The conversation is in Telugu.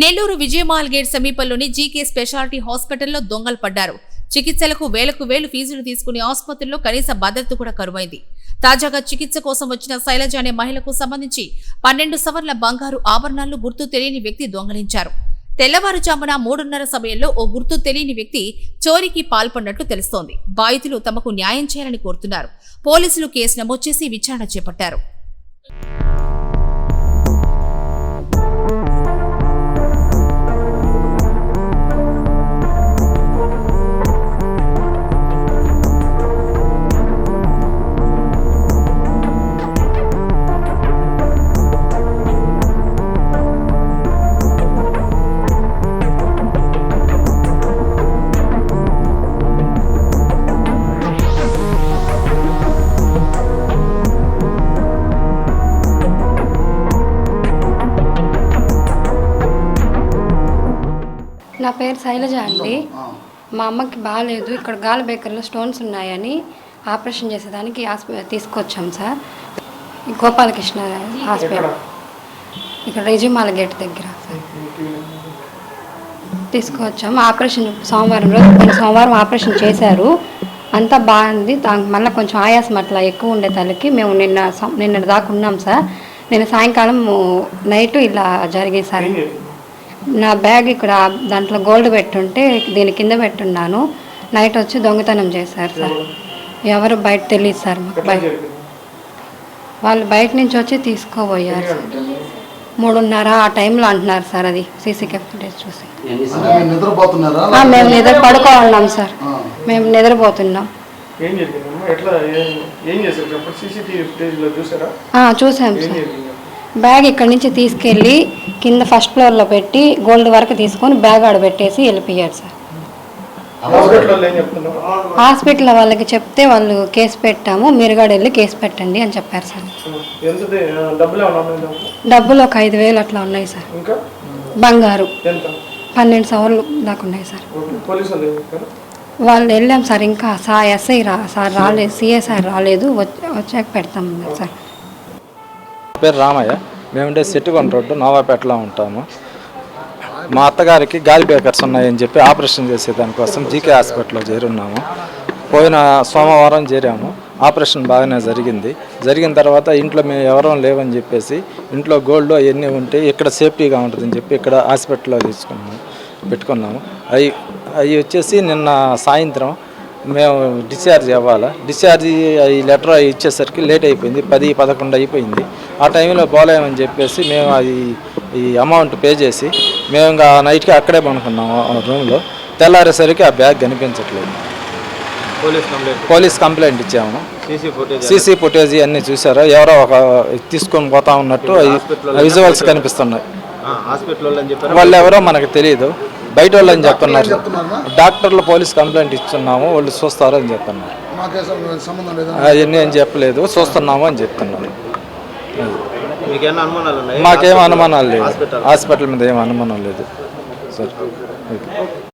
నెల్లూరు విజయమాల్ గేట్ సమీపంలోని జీకే స్పెషాలిటీ హాస్పిటల్లో దొంగలు పడ్డారు. చికిత్సలకు వేలకు వేలు ఫీజులు తీసుకునే ఆసుపత్రిలో కనీస భద్రత కూడా కరువైంది. తాజాగా చికిత్స కోసం వచ్చిన శైలజ అనే మహిళకు సంబంధించి పన్నెండు సవర్ల బంగారు ఆభరణాలు గుర్తు తెలియని వ్యక్తి దొంగలించారు. తెల్లవారుజామున మూడున్నర సమయంలో ఓ గుర్తు తెలియని వ్యక్తి చోరీకి పాల్పడినట్లు తెలుస్తోంది. బాధితులు తమకు న్యాయం చేయాలని కోరుతున్నారు. పోలీసులు కేసు నమోదు చేసి విచారణ చేపట్టారు. నా పేరు శైలజ అండి. మా అమ్మకి బాగాలేదు ఇక్కడ గాలి బేకర్లో స్టోన్స్ ఉన్నాయని ఆపరేషన్ చేసేదానికి తీసుకొచ్చాం సార్. గోపాలకృష్ణ హాస్పిటల్. ఇక్కడ రెజిమాల గేట్ దగ్గర. సార్ తీసుకొచ్చాము ఆపరేషన్ సోమవారం రోజు సోమవారం ఆపరేషన్ చేశారు. అంతా బాగుంది. దానికి మళ్ళీ కొంచెం ఆయాసం అట్లా ఎక్కువ ఉండే తల్లికి మేము నిన్న నిన్న దాకా ఉన్నాం సార్. నిన్న సాయంకాలం నైట్ ఇలా జరిగేది సార్ నా బ్యాగ్ ఇక్కడ దాంట్లో గోల్డ్ పెట్టుంటే దీని కింద పెట్టున్నాను. నైట్ వచ్చి దొంగతనం చేశారు సార్. ఎవరు బయట తెలియదు సార్ మాకు. బయట వాళ్ళు బయట నుంచి వచ్చి తీసుకోబోయారు సార్. మూడున్నర ఆ టైంలో అంటున్నారు సార్ అది సీసీ ఫుటేజ్ చూసి. మేము నిద్ర పడుకోవాలన్నాం సార్. మేము నిద్రపోతున్నాం. చూసాం సార్. బ్యాగ్ ఇక్కడి నుంచి తీసుకెళ్ళి కింద ఫస్ట్ ఫ్లోర్లో పెట్టి గోల్డ్ వరకు తీసుకొని బ్యాగ్ ఆడ పెట్టేసి వెళ్ళిపోయాడు సార్. హాస్పిటల్ వాళ్ళకి చెప్తే వాళ్ళు కేసు పెట్టాము మీరు కూడా వెళ్ళి కేసు పెట్టండి అని చెప్పారు సార్. డబ్బులు ఒక ఐదు వేలు అట్లా ఉన్నాయి సార్. బంగారు. పన్నెండు సవర్లు దాకా ఉన్నాయి సార్. వాళ్ళు వాళ్ళు సార్ ఇంకా ఎస్ఐ రా సార్ రాలేదు సిఏ సార్ రాలేదు వచ్చ- వచ్చాక పెడతాం సార్. పేరు రామయ్య. మేముండే సెట్టుకొండ రోడ్డు నోవాపేటలో ఉంటాము. మా అత్తగారికి గాలి బేకర్స్ ఉన్నాయని చెప్పి ఆపరేషన్ చేసే దానికోసం జీకే హాస్పిటల్లో చేరున్నాము. పోయిన సోమవారం చేరాము. ఆపరేషన్ బాగానే జరిగింది. జరిగిన తర్వాత ఇంట్లో మేము ఎవరం లేవని చెప్పేసి ఇంట్లో గోల్డ్ అవన్నీ ఉంటే ఇక్కడ సేఫ్టీగా ఉంటుందని చెప్పి ఇక్కడ హాస్పిటల్లో తీసుకున్నాము పెట్టుకున్నాము. అవి అవి వచ్చేసి నిన్న సాయంత్రం మేము డిశ్చార్జ్ అవ్వాలా? డిశ్చార్జ్ ఈ లెటర్ ఇచ్చేసరికి లేట్ అయిపోయింది పది పదకొండు అయిపోయింది. ఆ టైంలో పోలేమని చెప్పేసి మేము అది ఈ అమౌంట్ పే చేసి మేము ఇంకా నైట్కి అక్కడే పనుకున్నాము ఆ రూమ్లో. తెల్లారేసరికి ఆ బ్యాగ్ కనిపించట్లేదు. పోలీస్ కంప్లైంట్ పోలీస్ కంప్లైంట్ ఇచ్చాము. సీసీ ఫుటేజ్ అన్నీ చూసారా ఎవరో ఒక తీసుకొని పోతా ఉన్నట్టు విజువల్స్ కనిపిస్తున్నాయి. వాళ్ళు ఎవరో మనకు తెలియదు బయట వాళ్ళు అని చెప్తున్నారు? డాక్టర్లు పోలీస్ కంప్లైంట్ ఇస్తున్నాము వాళ్ళు చూస్తారు అని చెప్తున్నారు అవన్నీ అని చెప్పలేదు చూస్తున్నాము అని చెప్తున్నారు. మాకేం అనుమానాలు లేదు హాస్పిటల్. హాస్పిటల్ మీద ఏం అనుమానం లేదు. సార్